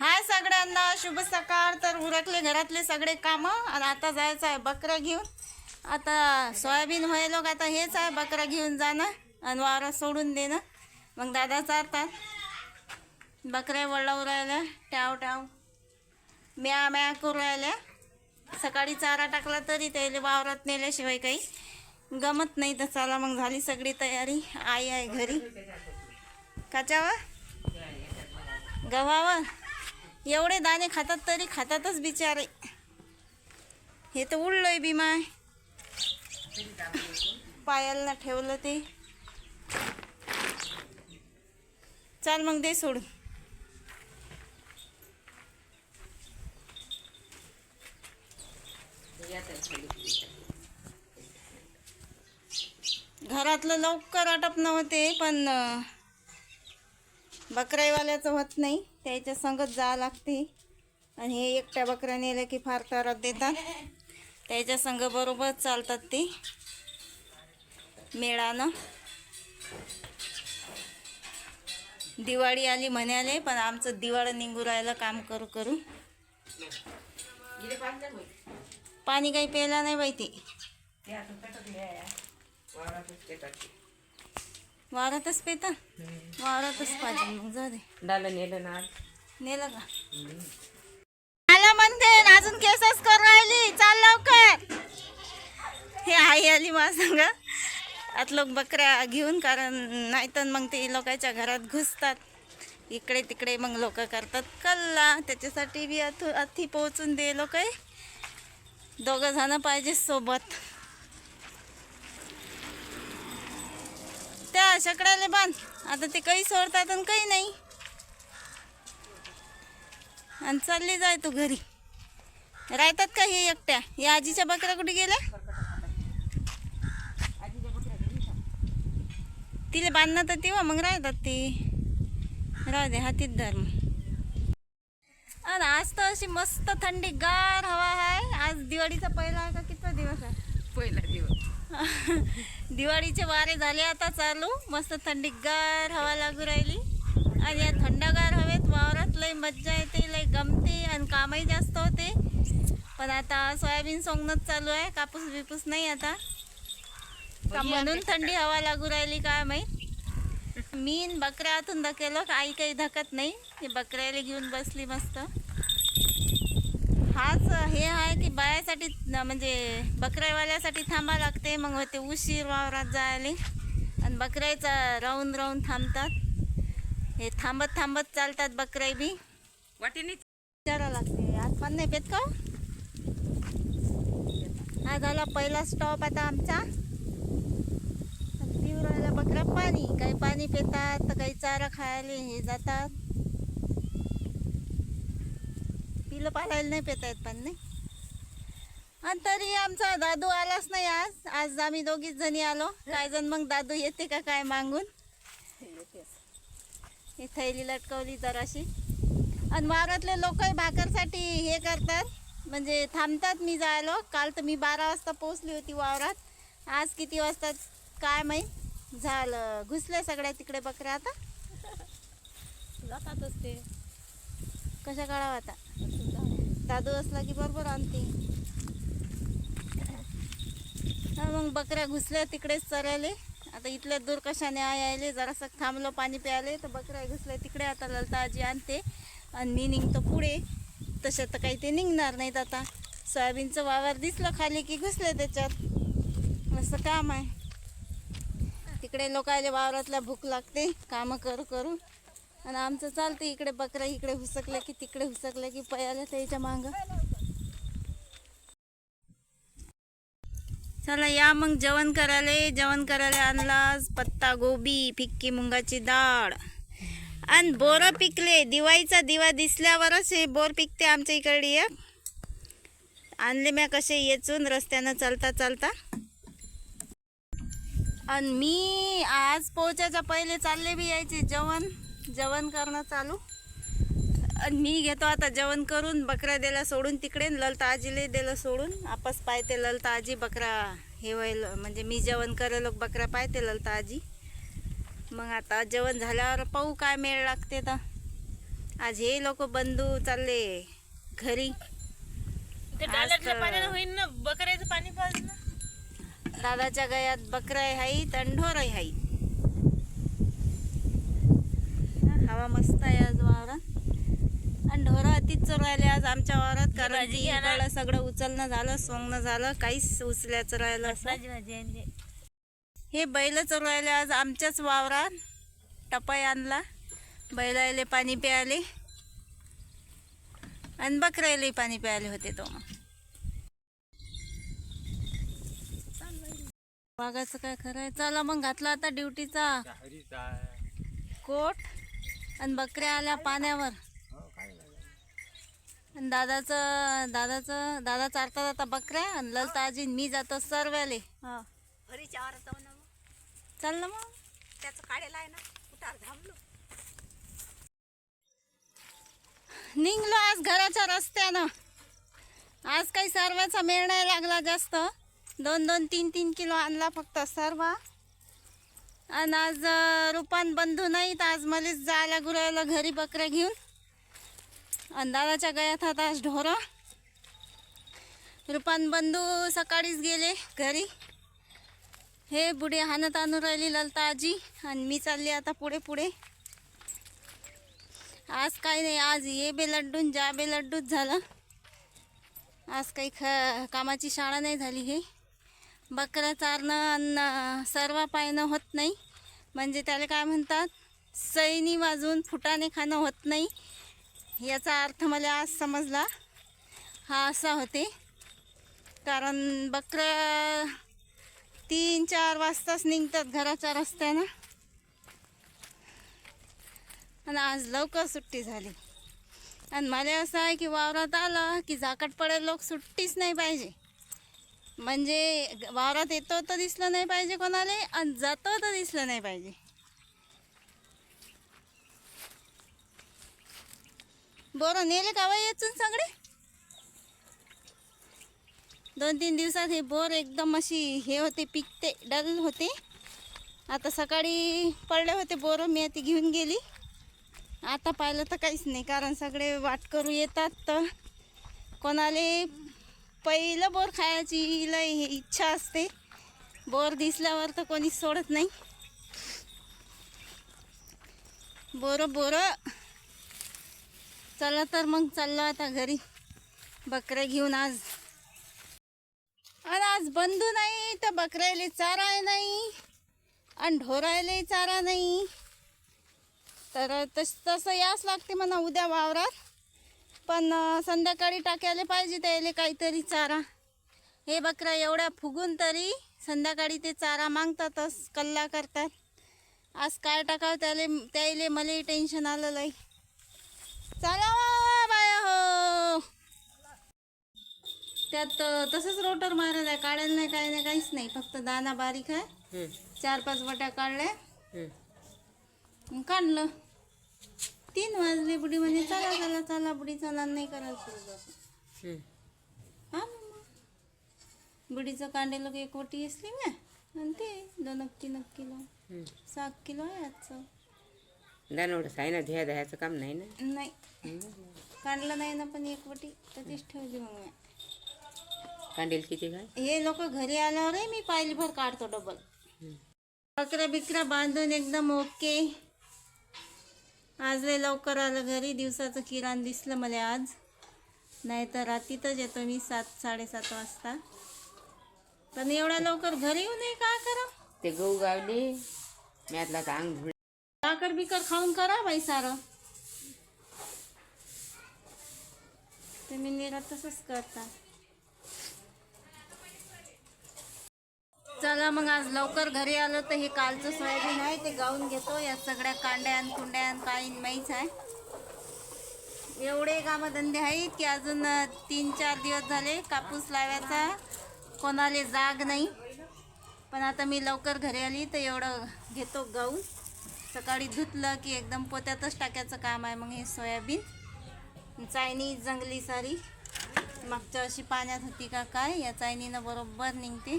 हाय सगळ्यांना शुभ सकाळ. तर उरकले घरातले सगळे कामं. आणि आता जायचं आहे बकऱ्या घेऊन. आता सोयाबीन लोक आता हेच आहे बकऱ्या घेऊन जाणं आणि वावरात सोडून देणं. मग दादा चारतात. बकऱ्या वळवू राहिल्या ट्याव ट्याव म्या म्या करू राहिल्या. सकाळी चारा टाकला तरी त्याला वावरात नेल्याशिवाय काही गमत नाही. तर चला मग झाली सगळी तयारी. आई आहे घरी. काच्यावर गव्हावर? एवढे दाणे खातात तरी खातातच बिचारे. हे तर उडलंय बिमाय पायाला ठेवलं ते. चाल मग दे सोडून. घरातलं लवकर आटपणं होते पण बकराईवाल्याचं होत नाही. त्याच्या संगत जा लागते. आणि हे एकट्या बकऱ्या नेल्या की फार त्रास देतात. त्याच्या संग बरोबर चालतात ते. मेळानं. दिवाळी आली म्हणाले पण आमचं दिवाळं निघू राहिलं काम करू करू. पाणी काही प्यायला नाही बाई ते. वावरातच पेता. वावरातच पाहिजे मग जाऊ दे. डालं नेलं ना नेलं का? आला म्हणते अजून केसच करून राहिली. चाल लवकर. हे आई आली मला सांग. आत लोक बकऱ्या घेऊन कारण नाहीतर मग ते लोकांच्या घरात घुसतात. इकडे तिकडे मग लोक करतात. कल्ला त्याच्यासाठी बी अथू अथी पोहोचून दे लोक. दोघं जण पाहिजे सोबत. शकडाले बांध. आता ते काही सोडतात आणि काही नाही. आणि चालली जाय तू घरी. राहतात का हे एकट्या? या आजीच्या बकऱ्या कुठे गेल्या? तिला बांधणं तर तेव्हा मग राहतात ती. राहू दे हातीत धर मग आणि आज तर अशी मस्त थंडी गार हवा आहे. आज दिवाळीचा पहिला आहे का कितवा दिवस आहे? दिवाळीचे वारे झाले आता चालू. मस्त थंडीगार हवा लागू राहिली. आणि या थंडगार हवेत वावरात लय मज्जा येते लय गमते आणि कामही जास्त होते. पण आता सोयाबीन सोंगणंच चालू आहे कापूस बिपूस नाही आता. का म्हणून थंडी हवा लागू राहिली काय माहीत. मी न बकऱ्या आतून धकेलो आई काही धकत नाही. बकऱ्याला घेऊन बसली मस्त हाच हे न- म्हणजे बकऱ्यावाल्यासाठी थांबा लागते. मग होते उशीर वावरात जायला. आणि बकऱ्याचा राहून राहून थांबतात. हे थांबत थांबत चालतात बकऱ्या बी. वाटेने विचारा लागते. आज पण नाही पेत का हो? हा झाला पहिला स्टॉप आता आमचा. पिऊ राहिला बकऱ्या पाणी. काही पाणी पितात तर काही चारा खायला हे जातात. पिलं पालायला नाही पेता येत पण नाही. आणि तरी आमचा दादू आलाच नाही आज. आज आम्ही दोघीच जणी आलो. काय जण मग दादू येते का काय मागून? हे थैली लटकवली जराशी. आणि वावरातले लोकही भाकरसाठी हे करतात. म्हणजे थांबतात मी जायलो. काल तर मी बारा वाजता पोचली होती वावरात. आज किती वाजता? काय माहीत? झालं. घुसले सगळ्या तिकडे बकऱ्या आता. जातातच ते. कशा काढावं आता? दादू असला की बरोबर आणते मग बकऱ्या घुसल्या तिकडेच चरायले. आता इथल्या दूर कशाने आय यायले जरासं थांबलो पाणी प्यायले तर बकऱ्या घुसल्या तिकडे. आता ललता आजी आणते. आणि मी निघतो पुढे. तशा तर काही ते निघणार नाहीत आता. सोयाबीनचं वावर दिसलं खाली की घुसले त्याच्यात. असं काम आहे. तिकडे लोकायला वावरातला भूक लागते. कामं करू करू. आणि आमचं चालतं इकडे बकऱ्या इकडे हुसकल्या की तिकडे हुसकल्या की पयाला त्याच्या मागं. चला या मग जेवण करायला. जेवण करायला आणलास पत्ता गोबी फिक्की मुंगाची डाळ. आणि बोरं पिकले. दिवाळीचा दिवा दिसल्यावरच हे बोर पिकते आमच्या इकडे एक. आणले म्या कसे येचून रस्त्यानं चालता चालता. आणि मी आज पोहोचायच्या पहिले चालले बी यायचे जेवण. जेवण करणं चालू. मी घेतो आता जेवण करून बकऱ्या दिला सोडून तिकडे ललता आजीले दिलं सोडून. आपस पाहते ललता आजी बकरा हे व्हायला म्हणजे मी जेवण करेल बकऱ्या पाहते ललता आजी. मग आता जेवण झाल्यावर पाहू काय मेळ लागते तर आज हे लोक बंधू चालले घरी. होईन ना बकऱ्याचं पाणी ना? दादाच्या गयात बकराय हाईत आणि ढोरही हाईत. हवा मस्त आहे आज वावरात. अतिच चरायले आज आमच्या वावरात कारण भाजी की घ्या ना. इकडं सगळं उचलणं झालं सोंगणं झालं काहीच उचल्याचं राहिलं असं. भाजी भाजी आणली. हे बैल चरवायले आज आमच्याच वावरात. टपाई आणला. बैलायले पाणी प्यायले. आणि बकरायले पाणी प्यायले होते तो मग. वाघाचं काय खरं आहे? चला मग घातला आता ड्युटीचा. कोट आणि बकऱ्या आल्या पाण्यावर. आणि दादाचं दादाचं दादा चारता जाता बकऱ्या आणि ललता आजी मी जातो सर्व्याले. हा. घरी चार जाऊ ना मग चल ना मग. त्याचं काढेला आहे ना. उतार थांबलो. निघलो आज घराच्या रस्त्यानं. आज काही सर्वाचा मेळ नाही लागला जास्त. दोन दोन तीन तीन किलो आणला फक्त सर्व. आणि आज रुपान बंधू नाहीत. आज मलाच जायला गुरायला घरी बकऱ्या घेऊन. अंधाराच्या गया गयात हात आज रुपान बंधू सकाळीच गेले घरी. हे बुढे हाणत आणून राहिली ललता आजी आणि मी चालली आता पुढे पुढे. आज काही नाही आज ये बे लड्डून जा बे लड्डूच झालं. आज काही ख कामाची शाळा नाही झाली हे. बकरा चारणं अन्न सर्व पायनं होत नाही. म्हणजे त्याला काय म्हणतात सैनी वाजून फुटाने खाणं होत नाही. याचा अर्थ मला आज समजला. हा असा होते. कारण बकऱ्या तीन चार वाजताच निघतात घराच्या रस्त्यानं. आणि आज लवकर सुट्टी झाली. आणि मला असं आहे की वावरात आलं की झाकट पडेल लोक सुट्टीच नाही पाहिजे. म्हणजे वावरात येतो तर दिसलं नाही पाहिजे कोणाला आणि जातो तर दिसलं नाही पाहिजे. बरं नेले का बाई येचून सगळे? दोन तीन दिवसात हे बोर एकदम अशी हे होते पिकते डल होते. आता सकाळी पडले होते बोरं मी ती घेऊन गेली. आता पाहिलं तर काहीच नाही कारण सगळे वाट करू येतात तर. कोणाले पहिलं बोर खायची लय हे इच्छा असते. बोर दिसल्यावर तर कोणीच सोडत नाही. बोरं बोरं. चला तर मग चाललो आता घरी. बकऱ्या घेऊन आज. आणि आज बंधू नाही तर बकऱ्याले चारा नाही आणि ढोरायले चारा नाही. तर तस तसं याच लागते म्हणा उद्या वावरात. पण संध्याकाळी टाकायला पाहिजे त्याला काहीतरी चारा. हे बकऱ्या एवढ्या फुगून तरी संध्याकाळी ते चारा मागतातच कल्ला करतात. आज काय टाकावं त्याले त्याले मलाही टेन्शन आलेलं आहे चला बाया हो. त्यात तसंच रोटर मारत आहे. काढायला नाही काय नाही काहीच नाही. फक्त दाना बारीक आहे. चार पाच बट्या काढल्या. काढलं. तीन वाजले बुडी म्हणे चला चला चला बुडी चला नाही करायला सुरू झालं. हम्म. हा बुडीचं कांडेलं एक वटी असली ना आणि ते दोन किलो. सात किलो आहे आजचं. दानवडं आहे ना ध्या द्यायचं काम नाही ना? नाही. काढलं नाही ना पण एक वटी तशीच ठेवली मग मी. कांडेल किती काय हे लोक घरी आल्यावर मी पायली भर काढतो डबल बकऱ्या बिकऱ्या बांधून एकदम ओके. आज लय लवकर आलं घरी दिवसाचं किराण दिसलं मला आज. नाही तर रात्रीतच येतो मी सात साडेसात वाजता. पण एवढ्या लवकर घरी येऊ नये काय करा? ते गहू गावले मी आतला आता अंग धुळ साखर बिकर खाऊन करा बाई सारं. तुम्ही निरा तसंच करता. चला मग आज लवकर घरी आलो तर हे कालचं सोयाबीन आहे ते गाऊन घेतो. या सगळ्या कांड्यान कुंड्यान काही माहीच आहे. एवढे कामधंदे आहेत की अजून तीन चार दिवस झाले कापूस लावायचा. कोणाला जाग नाही. पण आता मी लवकर घरी आली तर एवढं घेतो गाऊन. सकाळी धुतलं की एकदम पोत्यातच टाकायचं काम आहे. मग हे सोयाबीन चायनीज जंगली सारी. मागच्या अशी पाण्यात होती का काय या चायनीनं बरोबर निघते.